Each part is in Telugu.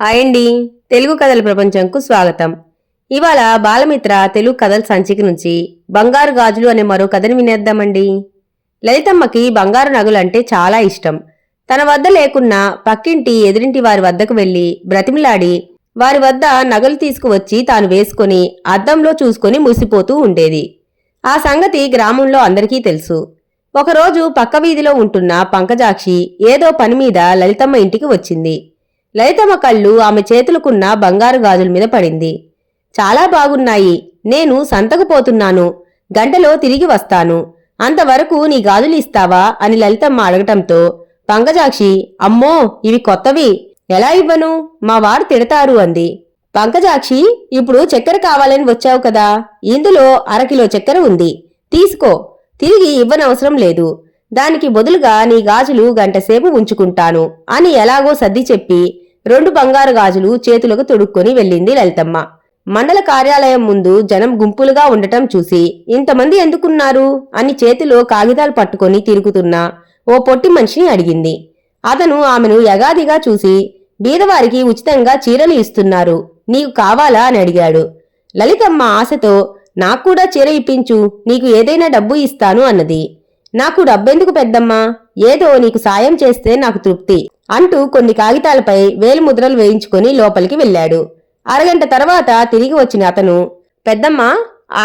హాయ్ అండి. తెలుగు కథల ప్రపంచంకు స్వాగతం. ఇవాళ బాలమిత్ర తెలుగు కథల సంచిక నుంచి బంగారు గాజులు అనే మరో కథని వినేద్దామండి. లలితమ్మకి బంగారు నగలు అంటే చాలా ఇష్టం. తన వద్ద లేకున్నా పక్కింటి ఎదురింటి వారి వద్దకు వెళ్ళి బ్రతిమిలాడి వారి వద్ద నగలు తీసుకువచ్చి తాను వేసుకొని అద్దంలో చూసుకొని ముసిపోతూ ఉండేది. ఆ సంగతి గ్రామంలో అందరికీ తెలుసు. ఒకరోజు పక్క వీధిలో ఉంటున్న పంకజాక్షి ఏదో పని మీద లలితమ్మ ఇంటికి వచ్చింది. లలితమ్మ కళ్ళు ఆమె చేతులకున్న బంగారు గాజుల మీద పడింది. చాలా బాగున్నాయి. నేను సంతకు పోతున్నాను. గంటలో తిరిగి వస్తాను. అంతవరకు నీ గాజులు ఇస్తావా? అని లలితమ్మ అడగటంతో పంకజాక్షి అమ్మో ఇవి కొత్తవి. ఎలా ఇవ్వను? మా వారు తిడతారు అంది. పంకజాక్షి ఇప్పుడు చక్కెర కావాలని వచ్చావు కదా. ఇందులో అరకిలో చక్కెర ఉంది. తీసుకో. తిరిగి ఇవ్వనవసరం లేదు. దానికి బదులుగా నీ గాజులు గంటసేపు ఉంచుకుంటాను అని ఎలాగో సర్ది చెప్పి రెండు బంగారు గాజులు చేతులకు తొడుక్కొని వెళ్ళింది లలితమ్మ. మండల కార్యాలయం ముందు జనం గుంపులుగా ఉండటం చూసి ఇంతమంది ఎందుకున్నారు అని చేతిలో కాగితాలు పట్టుకొని తిరుగుతున్న ఓ పొట్టి మనిషిని అడిగింది. అతను ఆమెను యగాదిగా చూసి బీదవారికి ఉచితంగా చీరలు ఇస్తున్నారు. నీకు కావాలా అని అడిగాడు. లలితమ్మ ఆశతో నాకు కూడా చీర ఇప్పించు. నీకు ఏదైనా డబ్బు ఇస్తాను అన్నది. నాకు డబ్బెందుకు పెద్దమ్మా? ఏదో నీకు సాయం చేస్తే నాకు తృప్తి. అంటూ కొన్ని కాగితాలపై వేలిముద్రలు వేయించుకొని లోపలికి వెళ్ళాడు. అరగంట తర్వాత తిరిగి వచ్చిన అతను పెద్దమ్మ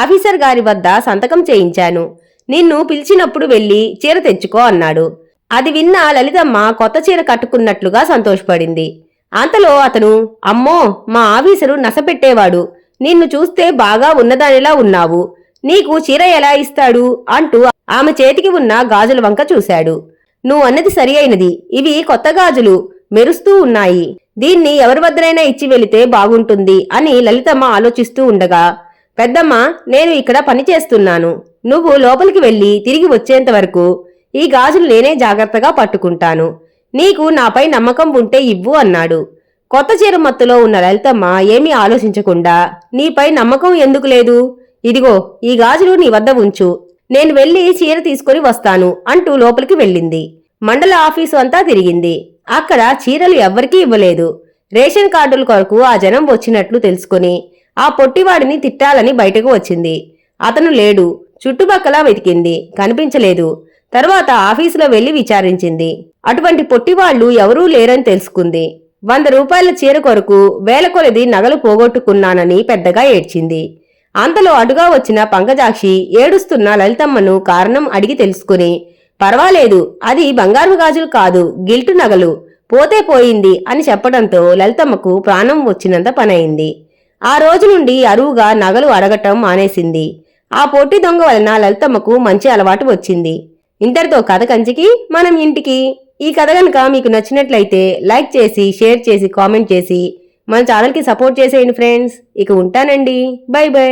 ఆఫీసర్ గారి వద్ద సంతకం చేయించాను. నిన్ను పిలిచినప్పుడు వెళ్ళి చీర తెచ్చుకో అన్నాడు. అది విన్న లలితమ్మ కొత్త చీర కట్టుకున్నట్లుగా సంతోషపడింది. అంతలో అతను అమ్మో మా ఆఫీసరు నసపెట్టేవాడు. నిన్ను చూస్తే బాగా ఉన్నదానిలా ఉన్నావు. నీకు చీర ఎలా ఇస్తాడు? అంటూ ఆమె చేతికి ఉన్న గాజుల వంక చూశాడు. నువ్వు అన్నది సరి అయినది ఇవి కొత్త గాజులు. మెరుస్తూ ఉన్నాయి. దీన్ని ఎవరి వద్దనైనా ఇచ్చి వెళితే బాగుంటుంది అని లలితమ్మ ఆలోచిస్తూ ఉండగా పెద్దమ్మ నేను ఇక్కడ పని చేస్తున్నాను. నువ్వు లోపలికి వెళ్ళి తిరిగి వచ్చేంత వరకు ఈ గాజులు నేనే జాగ్రత్తగా పట్టుకుంటాను. నీకు నాపై నమ్మకం ఉంటే ఇవ్వు అన్నాడు. కొత్త చీర మత్తులో ఉన్న లలితమ్మ ఏమీ ఆలోచించకుండా నీపై నమ్మకం ఎందుకు లేదు? ఇదిగో ఈ గాజులు నీ వద్ద ఉంచు. నేను వెళ్ళి చీర తీసుకొని వస్తాను అంటూ లోపలికి వెళ్ళింది. మండల ఆఫీసు అంతా తిరిగింది. అక్కడ చీరలు ఎవ్వరికీ ఇవ్వలేదు. రేషన్ కార్డుల కొరకు ఆ జనం వచ్చినట్లు తెలుసుకుని ఆ పొట్టివాడిని తిట్టాలని బయటకు వచ్చింది. అతను లేడు. చుట్టుపక్కల వెతికింది. కనిపించలేదు. తర్వాత ఆఫీసులో వెళ్ళి విచారించింది. అటువంటి పొట్టివాళ్ళు ఎవరూ లేరని తెలుసుకుంది. వంద రూపాయల చీర కొరకు వేల కొలది నగలు పోగొట్టుకున్నానని పెద్దగా ఏడ్చింది. అంతలో అటుగా వచ్చిన పంకజాక్షి ఏడుస్తున్న లలితమ్మను కారణం అడిగి తెలుసుకుని పర్వాలేదు అది బంగారు గాజులు కాదు గిల్టు నగలు. పోతే పోయింది అని చెప్పడంతో లలితమ్మకు ప్రాణం వచ్చినంత పనయింది. ఆ రోజు నుండి అరువుగా నగలు అడగటం మానేసింది. ఆ పొట్టి దొంగ వలన లలితమ్మకు మంచి అలవాటు వచ్చింది. ఇంతటితో కథ కంచికి మనం ఇంటికి. ఈ కథ కనుక మీకు నచ్చినట్లయితే లైక్ చేసి షేర్ చేసి కామెంట్ చేసి మన ఛానల్కి సపోర్ట్ చేసేయండి ఫ్రెండ్స్ ఇక ఉంటానండి. By by